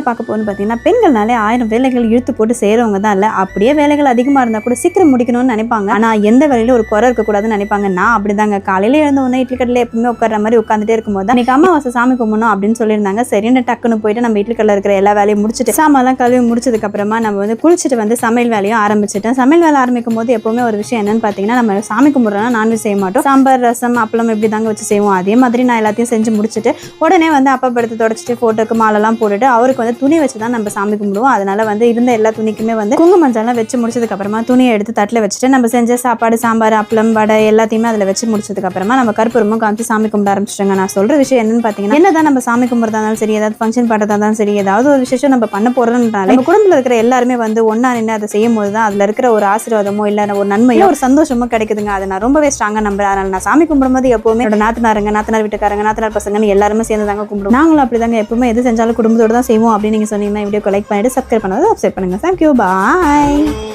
என்ன பார்க்க போகணும்னு பார்த்தீங்கன்னா பெண்கள்னாலே ஆயிரம் வேலைகள் இழுத்து போட்டு செய்கிறவங்க தான் இல்லை. அப்படியே வேலைகள் அதிகமாக இருந்தால் கூட சீக்கிரம் முடிக்கணும்னு நினைப்பாங்க. ஆனால் எந்த வேலையிலும் ஒரு குறை இருக்கக்கூடாதுன்னு நினைப்பாங்க. நான் அப்படிதாங்க. காலையில் எழுந்த உடனே இட்லி கடையில் எப்பவுமே உட்கார மாதிரி உட்காந்துட்டே இருக்கும்போது தான் இன்னைக்கு அமாவாசை சாமி கும்பிடணும் அப்படின்னு சொல்லியிருந்தாங்க. சரின்னு டக்குன்னு போயிட்டு நம்ம இட்லி கடையில் இருக்கிற எல்லா வேலையும் முடிச்சுட்டு சாமான்லாம் கழுவி முடிச்சதுக்கப்புறமா நம்ம வந்து குளிச்சுட்டு வந்து சமையல் வேலையும் ஆரம்பிச்சிட்டேன் சமையல் வேலை ஆரம்பிக்கும் போது எப்பவுமே ஒரு விஷயம் என்னன்னு பார்த்தீங்கன்னா நம்ம சாமி கும்பிட்றோம்னா நான்வெஜ் செய்ய மாட்டோம். சாம்பார் ரசம் அப்பளம் இப்படி தாங்க வச்சு செய்வோம். அதே மாதிரி நான் எல்லாத்தையும் செஞ்சு முடிச்சுட்டு உடனே வந்து அப்பா படுத்து தொடச்சிட்டு ஃபோட்டோக்கு மாலைலாம் போட்டுட்டு அவருக்கு வந்து துணி வச்சு தான் நம்ம சாமி கும்பிடுவோம். அதனால வந்து இருந்த எல்லா துணிக்குமே வந்து குங்குமஞ்சள்லாம் வச்சு முடிச்சதுக்கு அப்புறமா துணியை எடுத்து தட்டில் வச்சுட்டு நம்ம செஞ்ச சாப்பாடு சாம்பார் அப்பளம் வடை எல்லாத்தையுமே அதில் வச்சு முடிச்சதுக்கு அப்புறமா நம்ம கற்பூரமும் காமிச்சு சாமி கும்பிட ஆரம்பிச்சிட்டாங்க. நான் சொல்ற விஷயம் என்னன்னு பார்த்தீங்கன்னா என்னதான் நம்ம சாமி கும்பிட்றதா இருந்தாலும் சரி ஏதாவது ஃபங்க்ஷன் பண்ணுறதா இருந்தாலும் சரி ஏதாவது ஒரு விசேஷம் நம்ம பண்ண போறோம்னாலே நம்ம குடும்பத்தில் இருக்கிற எல்லாருமே வந்து ஒன்றா நின்று அதை செய்யும் போது தான் அதில் இருக்கிற ஒரு ஆசீர்வாதமோ இல்லை ஒரு நன்மையோ ஒரு சந்தோஷமோ கிடைக்குதுங்க. அதை நான் ரொம்பவே ஸ்ட்ராங்காக நம்புறேன். அதனால நான் சாமி கும்பிடும்போது எப்பவுமே என்னோட நாத்தனாருங்க நாத்தனார் வீட்டுக்காரங்க நாத்தனார் பசங்கன்னு எல்லாருமே சேர்ந்து தாங்க கும்பிடுவோம். நாங்களும் அப்படிதாங்க. எப்பவுமே எது செஞ்சாலும் குடும்பத்தோட தான் செய்வோம். அப்படின்னு நீங்க சொன்னீங்கன்னா வீடியோ லைக் பண்ணிட்டு சப்ஸ்கிரைப் பண்ணாத சப்ஸ்கிரைப் பண்ணுங்க. Thank you bye